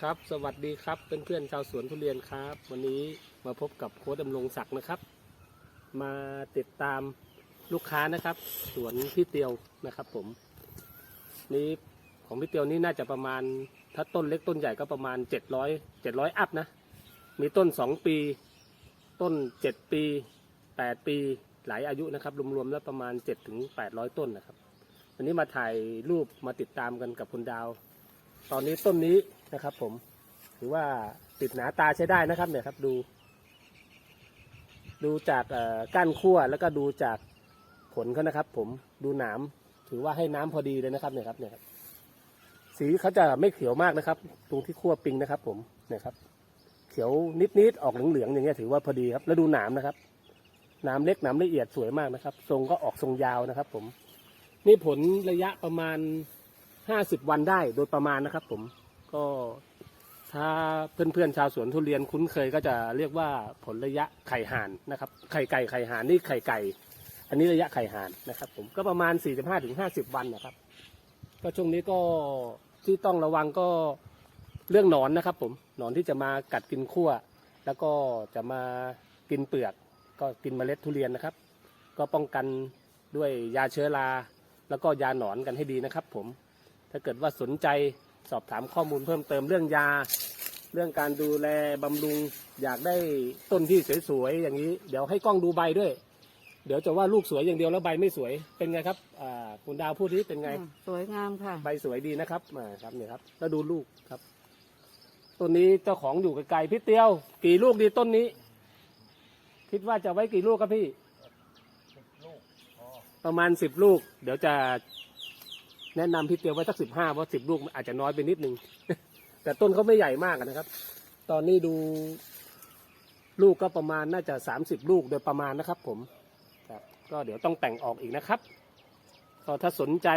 ครับสวัสดีครับเพื่อนๆชาวสวนทุเรียนครับ วันนี้มาพบกับโค้ดดำรงศักดิ์นะครับ มาติดตามลูกค้านะครับ สวนพี่เตียวนะครับผม นี้ของพี่เตียวนี่น่าจะประมาณ ถ้าต้นเล็กต้นใหญ่ก็ประมาณเจ็ดร้อยเจ็ดร้อยอัพนะ มีต้นสองปี ต้นเจ็ดปีแปดปีหลายอายุนะครับรวมๆแล้วประมาณเจ็ดถึงแปดร้อยต้นนะครับวันนี้มาถ่ายรูปมาติดตามกันกับคุณดาว ตอนนี้ต้นนี้นะครับ ผมถือว่าติดหนาตาใช้ได้นะครับ เนี่ยครับดู ดูจากก้านขั้วแล้วก็ดูจากผลเขานะครับ ผมดูหนามถือว่าให้น้ำพอดีเลยนะครับ เนี่ยครับ เนี่ยครับ สีเขาจะไม่เขียวมากนะครับ ตรงที่ขั้วปิงนะครับ ผมเนี่ยครับ เขียวนิดๆออกเหลืองๆอย่างเงี้ยถือว่าพอดีครับ แล้วดูหนามนะครับหนามเล็กหนามละเอียดสวยมากนะครับ ทรงก็ออกทรงยาวนะครับ ผม นี่ผลระยะประมาณ ห้าสิบวันได้โดยประมาณนะครับ ผมก็ถ้าเพื่อนๆชาวสวนทุเรียนคุ้นเคยก็จะเรียกว่าผลระยะไข่ห่านนะครับ ไข่ไก่ไข่ห่านนี่ไข่ไก่ อันนี้ระยะไข่ห่านนะครับ ผมก็ประมาณสี่สิบห้าถึงห้าสิบวันนะครับ ก็ช่วงนี้ก็ที่ต้องระวังก็เรื่องหนอนนะครับ ผมหนอนที่จะมากัดกินขั้วแล้วก็จะมากินเปลือก ก็กินเมล็ดทุเรียนนะครับ ก็ป้องกันด้วยยาเชื้อราแล้วก็ยาหนอนกันให้ดีนะครับ ผม ถ้าเกิดว่าสนใจสอบถามข้อมูลเพิ่มเติมเรื่องยา เรื่องการดูแลบำรุง อยากได้ต้นที่สวยๆอย่างนี้ เดี๋ยวให้กล้องดูใบด้วย เดี๋ยวจะว่าลูกสวยอย่างเดียวแล้วใบไม่สวยเป็นไงครับอ่าคุณดาวพูดที่เป็นไง สวยงามค่ะ ใบสวยดีนะครับมาครับเนี่ยครับแล้วดูลูกครับต้นนี้เจ้าของอยู่ไกลๆพี่เตียว กี่ลูกดีต้นนี้ คิดว่าจะไว้กี่ลูกครับพี่ ประมาณสิบลูก เดี๋ยวจะ แนะนำพี่เตียวไว้สักสิบห้าเพราะสิบลูกอาจจะน้อยไปนิดนึง แต่ต้นเขาไม่ใหญ่มากนะครับ ตอนนี้ดูลูกก็ประมาณน่าจะสามสิบลูกโดยประมาณนะครับ ผมครับก็เดี๋ยวต้องแต่งออกอีกนะครับก็ถ้าสนใจ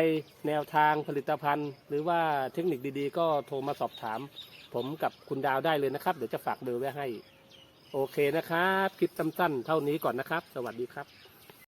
แนวทางผลิตภัณฑ์ หรือว่าเทคนิคดีๆ ก็โทรมาสอบถาม ผมกับคุณดาวได้เลยนะครับ เดี๋ยวจะฝากเบอร์ไว้ให้ โอเคนะครับ คลิปสั้นๆ เท่านี้ก่อนนะครับ สวัสดีครับ